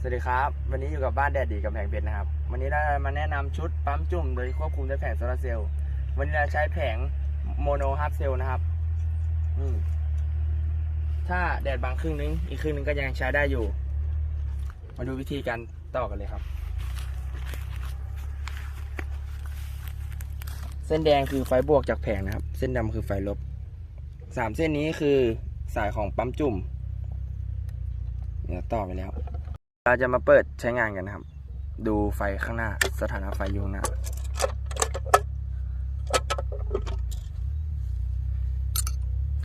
สวัสดีครับ วันนี้อยู่กับบ้านแดดดีกับแผงเพชรนะครับ วันนี้เราจะมาแนะนำชุดปั๊มจุ่มโดยควบคุมด้วยแผงโซลาร์เซลล์วันนี้เราใช้แผงโมโนฮาร์ฟเซลล์นะครับนี่ถ้าแดดบางครึ่งนึง อีกครึ่งนึงก็ยังใช้ได้อยู่ มาดูวิธีการต่อกันเลยครับ เส้นแดงคือไฟบวกจากแผงนะครับ เส้นดำคือไฟลบสามเส้นนี้คือสายของปั๊มจุ่มเนี่ยต่อไปแล้ว เราจะมาเปิดใช้งานกันนะครับ ดูไฟข้างหน้า สถานะไฟอยู่ข้างหน้า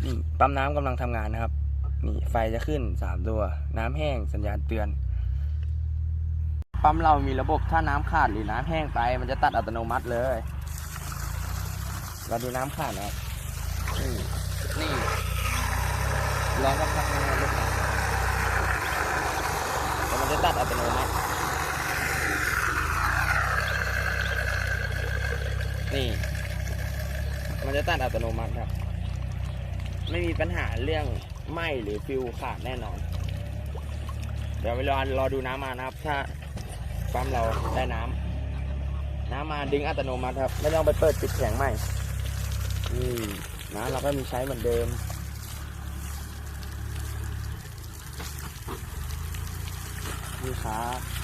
นี่ปั๊มน้ำกำลังทำงานนะครับ นี่ไฟจะขึ้นสามตัว น้ำแห้งสัญญาณเตือน ปั๊มเรามีระบบถ้าน้ำขาดหรือน้ำแห้งไป มันจะตัดอัตโนมัติเลย เราดูน้ำขาดนะครับนี่นี่ลองกับพักงานดูครับ ตัดอัตโนมัติ นี่ มันจะตัดอัตโนมัติครับ ไม่มีปัญหาเรื่องไหมหรือฟิวขาดแน่นอน เดี๋ยวไปรอรอดูน้ำมานะครับ ถ้าปั๊มเราได้น้ำ น้ำมาดึงอัตโนมัติครับ ไม่ต้องไปเปิดปิดแข็งใหม่นี่น้ำเราก็มีใช้เหมือนเดิม นี่ครับ